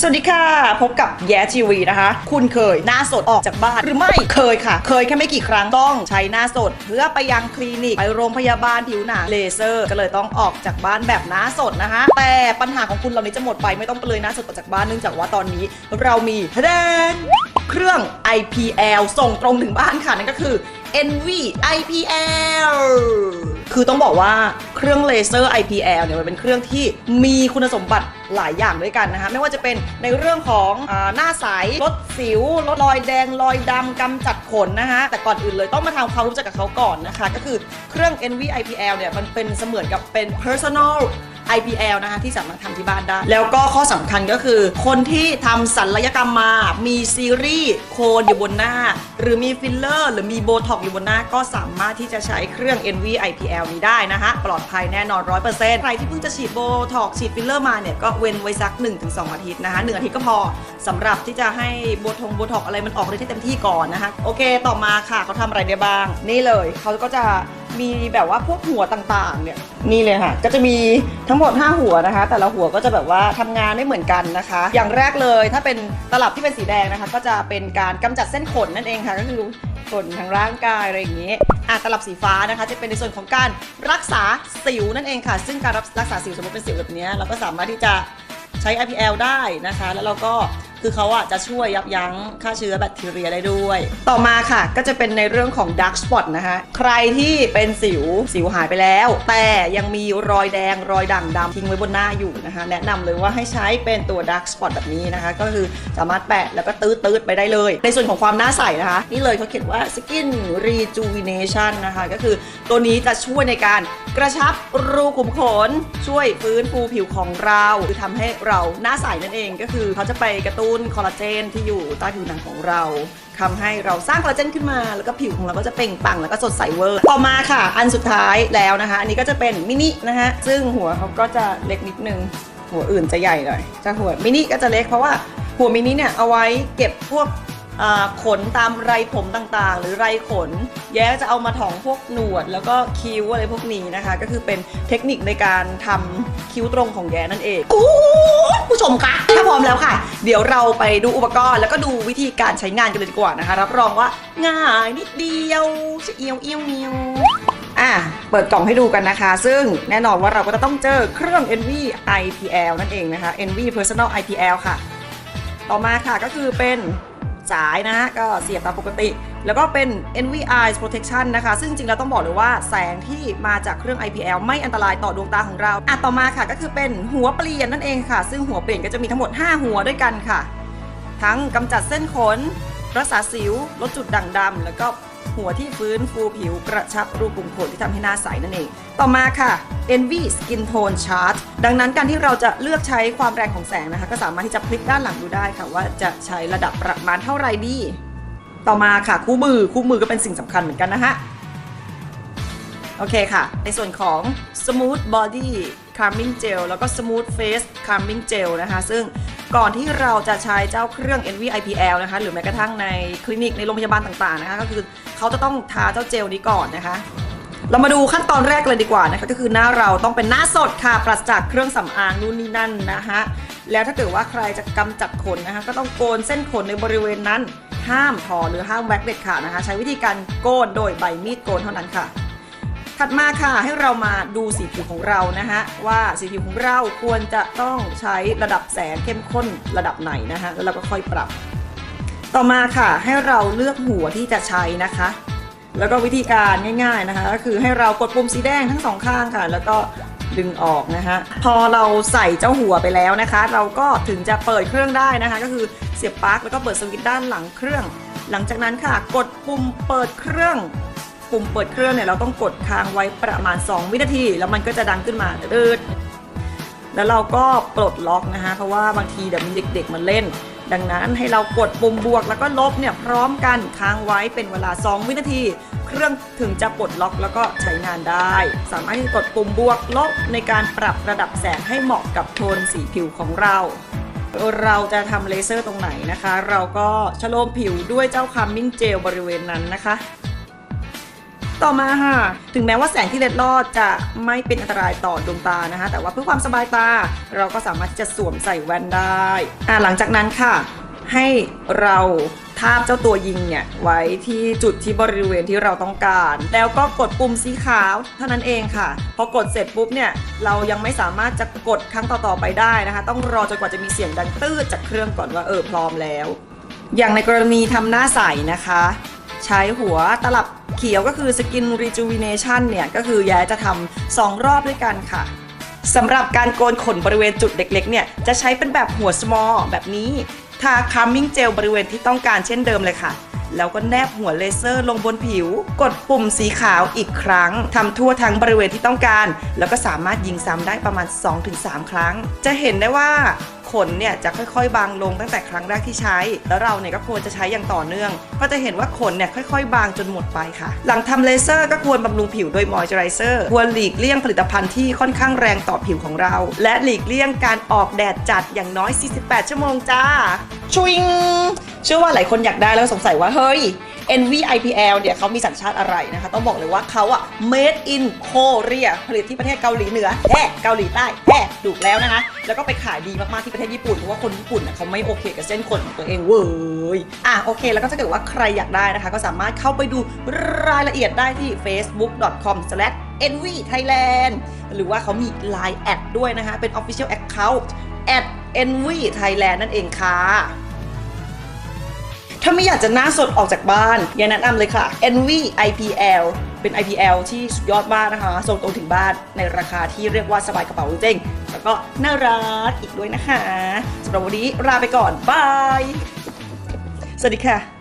สวัสดีค่ะ พบกับแย้ทีวีนะคะ คุณเคยหน้าสดออกจากบ้านหรือไม่เคยค่ะ เคยแค่ไม่กี่ครั้งต้องใช้หน้าสด เพื่อไปยังคลินิก ไปโรงพยาบาลผิวหนังเลเซอร์ ก็เลยต้องออกจากบ้านแบบหน้าสดนะคะ แต่ปัญหาของคุณเหล่านี้จะหมดไปไม่ต้องไปเลยหน้าสดออกจากบ้านเนื่องจากว่าตอนนี้ เรามีแดนเครื่อง IPL ส่งตรงถึงบ้านค่ะนั่นก็คือ NV IPL คือต้องบอกว่าเครื่องเลเซอร์ IPL เนี่ยมันเป็นเครื่องที่มีคุณสมบัติหลายอย่างด้วยกันนะคะไม่ว่าจะเป็นในเรื่องของอาหน้าใสลดสิวลดรอยแดงรอยดำกำจัดขนนะคะแต่ก่อนอื่นเลยต้องมาทำความรู้จักกับเขาก่อนนะคะ ก็คือเครื่อง NV IPL เนี่ยมันเป็นเสมือนกับเป็น personal IPL นะคะที่สามารถทำที่บ้านได้ แล้วก็ข้อสำคัญก็คือ คนที่ทำศัลยกรรมมา มีซีรีส์โคนอยู่บนหน้า หรือมีฟิลเลอร์ หรือมีโบท็อกอยู่บนหน้า ก็สามารถที่จะใช้เครื่อง NV IPL นี้ได้นะคะปลอดภัยแน่นอน 100%ใครที่เพิ่งจะฉีดโบท็อกฉีดฟิลเลอร์มาเนี่ยก็เว้นไว้สัก 1-2 อาทิตย์นะคะหนึ่งอาทิตย์ก็พอสำหรับที่จะให้โบทงโบท็อกอะไรมันออกฤทธิ์เต็มที่ก่อนนะคะโอเค ต่อมาค่ะเขาทำอะไรได้บ้าง นี่เลยเขาก็จะ มีแบบว่าพวกหัวต่างๆ เนี่ยนี่เลยค่ะ ก็จะมีทั้งหมด 5 หัวนะคะ แต่ละหัวก็จะแบบว่าทำงานไม่เหมือนกันนะคะ อย่างแรกเลยถ้าเป็นตลับที่เป็นสีแดงนะคะ ก็จะเป็นการกำจัดเส้นขนนั่นเองค่ะ ก็คือขนทางร่างกายอะไรอย่างนี้อะตลับสีฟ้านะคะ จะเป็นในส่วนของการรักษาสิวนั่นเองค่ะ ซึ่งการรักษาสิวสมมติเป็นสิวแบบนี้เราก็สามารถที่จะใช้ IPL ได้นะคะ แล้วเราก็ คือเขาอะจะช่วยยับยั้งฆ่าเชื้อแบคทีเรียได้ด้วย ต่อมาค่ะก็จะเป็นในเรื่องของ dark spot นะคะ ใครที่เป็นสิวสิวหายไปแล้ว แต่ยังมีรอยแดงรอยด่างดำทิ้งไว้บนหน้าอยู่นะคะ แนะนำเลยว่าให้ใช้เป็นตัว dark spot แบบนี้นะคะ ก็คือสามารถแปะแล้วก็ตืดตืดๆไปได้เลย ในส่วนของความหน้าใสนะคะ นี่เลยเขาเขียนว่า skin rejuvenation นะคะ ก็คือตัวนี้จะช่วยในการกระชับรูขุมขนช่วยฟื้นฟูผิวของเรา คือทำให้เราหน้าใสนั่นเองก็คือเขาจะไปกระตุ้นคอลลาเจนที่อยู่ใต้ผิวหนังของเราทำให้เราสร้างคอลลาเจนขึ้นมา แล้วก็ผิวของเราก็จะเปล่งปลั่งแล้วก็สดใสเวอร์ ต่อมาค่ะ อันสุดท้ายแล้วนะคะ อันนี้ก็จะเป็นมินินะคะซึ่งหัวเขาก็จะเล็กนิดนึง หัวอื่นจะใหญ่หน่อยจะหัวมินิก็จะเล็กเพราะว่าหัวมินิเนี่ยเอาไว้เก็บพวก ขนตามไรผมต่างๆ หรือไรขน แย้จะเอามาถองพวกหนวด แล้วก็คิ้วอะไรพวกนี้นะคะ ก็คือเป็นเทคนิคในการทำคิ้วตรงของแย้นั่นเองคุณผู้ชมคะถ้าพร้อมแล้วค่ะ เดี๋ยวเราไปดูอุปกรณ์ แล้วก็ดูวิธีการใช้งานกันเลยดีกว่านะคะ รับรองว่าง่ายนิดเดียวจะเอียวเอียวเอียวอะ เปิดกล่องให้ดูกันนะคะ ซึ่งแน่นอนว่าเราก็จะต้องเจอเครื่อง NV IPL นั่นเองนะคะ NV Personal IPL ค่ะ ต่อมาค่ะก็คือเป็น สายนะฮะก็เสียบตามปกติ แล้วก็เป็น NV Eyes Protection นะคะ ซึ่งจริงแล้วต้องบอกเลยว่าแสงที่มาจากเครื่อง IPL ไม่อันตรายต่อดวงตาของเราอะต่อมาค่ะก็คือเป็นหัวเปลี่ยนนั่นเองค่ะ ซึ่งหัวเปลี่ยนก็จะมีทั้งหมด 5 หัวด้วยกันค่ะ ทั้งกำจัดเส้นขนรักษาสิวลดจุดด่างดำแล้วก็หัวที่ฟื้นฟูผิวกระชับรูขุมขนที่ทำให้หน้าใสนั่นเอง ต่อมาค่ะ Envy Skin Tone Chart ดังนั้นการที่เราจะเลือกใช้ความแรงของแสงนะคะ ก็สามารถที่จะพลิกด้านหลังดูได้ค่ะ ว่าจะใช้ระดับประมาณเท่าไหร่ดี ต่อมาค่ะคู่มือคู่มือก็เป็นสิ่งสำคัญเหมือนกันนะฮะโอเคค่ะ ในส่วนของ Smooth Body Calming Gel แล้วก็ Smooth Face Calming Gel นะคะ ซึ่งก่อนที่เราจะใช้เจ้าเครื่อง NV IPL นะคะ หรือแม้กระทั่งในคลินิกในโรงพยาบาลต่างๆนะคะ ก็คือเขาจะต้องทาเจ้าเจลนี้ก่อนนะคะ เรามาดูขั้นตอนแรกเลยดีกว่านะคะก็คือหน้าเราต้องเป็นหน้าสดค่ะปราศจากเครื่องสำอางนู่นนี่นั่นนะคะแล้วถ้าเกิดว่าใครจะกำจัดขนนะคะก็ต้องโกนเส้นขนในบริเวณนั้น ห้ามถอหรือห้ามแว็กเด็ดขาดนะคะ ใช้วิธีการโกนโดยใบมีดโกนเท่านั้นค่ะ ถัดมาค่ะให้เรามาดูสีผิวของเรานะฮะว่าสีผิวของเราควรจะต้องใช้ระดับแสงเข้มข้นระดับไหนนะฮะแล้วเราก็ค่อยปรับ ต่อมาค่ะให้เราเลือกหัวที่จะใช้นะคะ แล้วก็วิธีการง่าย ๆนะคะ ก็คือให้เรากดปุ่มสีแดงทั้งสองข้างค่ะ แล้วก็ดึงออกนะคะพอเราใส่เจ้าหัวไปแล้วนะคะ เราก็ถึงจะเปิดเครื่องได้นะคะ ก็คือเสียบปลั๊กแล้วก็เปิดสวิตช์ด้านหลังเครื่อง หลังจากนั้นค่ะ กดปุ่มเปิดเครื่องปุ่มเปิดเครื่องเนี่ยเราต้องกดค้างไว้ประมาณ 2 วินาที แล้วมันก็จะดังขึ้นมาตืดแล้วเราก็ปลดล็อกนะคะ เพราะว่าบางทีเดี๋ยวมีเด็กๆมาเล่น ดังนั้นให้เรากดปุ่มบวกแล้วก็ลบเนี่ยพร้อมกันค้างไว้เป็นเวลา 2 วินาที เครื่องถึงจะปลดล็อกแล้วก็ใช้งานได้ สามารถที่กดปุ่มบวกลบในการปรับระดับแสงให้เหมาะกับโทนสีผิวของเราเราจะทำเลเซอร์ตรงไหนนะคะ เราก็ชโลมผิวด้วยเจ้าคัมมิ่งเจลบริเวณนั้นนะคะ ต่อมาค่ะ ถึงแม้ว่าแสงที่เล็ดลอดจะไม่เป็นอันตรายต่อดวงตานะคะ แต่ว่าเพื่อความสบายตา เราก็สามารถที่จะสวมใส่แว่นได้อ่าหลังจากนั้นค่ะ ให้เราทาบเจ้าตัวยิงเนี่ยไว้ที่จุดที่บริเวณที่เราต้องการ แล้วก็กดปุ่มสีขาวเท่านั้นเองค่ะ พอกดเสร็จปุ๊บเนี่ยเรายังไม่สามารถจะกดครั้งต่อๆไปได้นะคะ ต้องรอจนกว่าจะมีเสียงดังตื้ดจากเครื่องก่อนว่าเออพร้อมแล้ว อย่างในกรณีทำหน้าใสนะคะ ใช้หัวตลับ เขียวก็คือสกินรีจูวิเนชันเนี่ยก็คือแย้จะทำสองรอบด้วยกันค่ะสำหรับการโกนขนบริเวณจุดเล็กๆเนี่ยจะใช้เป็นแบบหัว small แบบนี้ทาคัมมิ่งเจลบริเวณที่ต้องการเช่นเดิมเลยค่ะ แล้วก็แนบหัวเลเซอร์ลงบนผิว กดปุ่มสีขาวอีกครั้งทำทั่วทั้งบริเวณที่ต้องการ แล้วก็สามารถยิงซ้ำได้ประมาณ 2-3 ครั้ง จะเห็นได้ว่าขนเนี่ยจะค่อยๆ บางลงตั้งแต่ครั้งแรกที่ใช้ แล้วเราเนี่ยก็ควรจะใช้อย่างต่อเนื่อง ก็จะเห็นว่าขนเนี่ยค่อยๆ บางจนหมดไปค่ะ หลังทำเลเซอร์ก็ควรบำรุงผิวโดยมอยเจอไรเซอร์ ควรหลีกเลี่ยงผลิตภัณฑ์ที่ค่อนข้างแรงต่อผิวของเรา และหลีกเลี่ยงการออกแดดจัดอย่างน้อย 48 ชั่วโมงจ้าชวิง เชื่อว่าหลายคนอยากได้แล้วสงสัยว่าเฮ้ย NV IPL เนี่ยเขามีสัญชาติอะไรนะคะ ต้องบอกเลยว่าเขาอะ made in Korea ผลิตที่ประเทศเกาหลีเหนือแฮ่เกาหลีใต้แฮ่ถูกแล้วนะคะ แล้วก็ไปขายดีมาก ๆ ที่ประเทศญี่ปุ่น เพราะว่าคนญี่ปุ่นน่ะเขาไม่โอเคกับเส้นขนของตัวเองเว้ย อะโอเค แล้วก็ถ้าเกิดว่าใครอยากได้นะคะ ก็สามารถเข้าไปดูรายละเอียดได้ที่ facebook.com/nvthailand หรือว่าเขามี Line แอดด้วยนะคะ เป็น official account at nvthailand นั่นเองค่ะ ถ้าไม่อยากจะหน้าสดออกจากบ้านอย่าแนะนำเลยค่ะ Envy IPL เป็น IPL ที่สุดยอดมากนะคะ ส่งตรงถึงบ้านในราคาที่เรียกว่าสบายกระเป๋าจริงแล้วก็น่ารักอีกด้วยนะคะสำหรับวันนี้ลาไปก่อนบาย สวัสดีค่ะ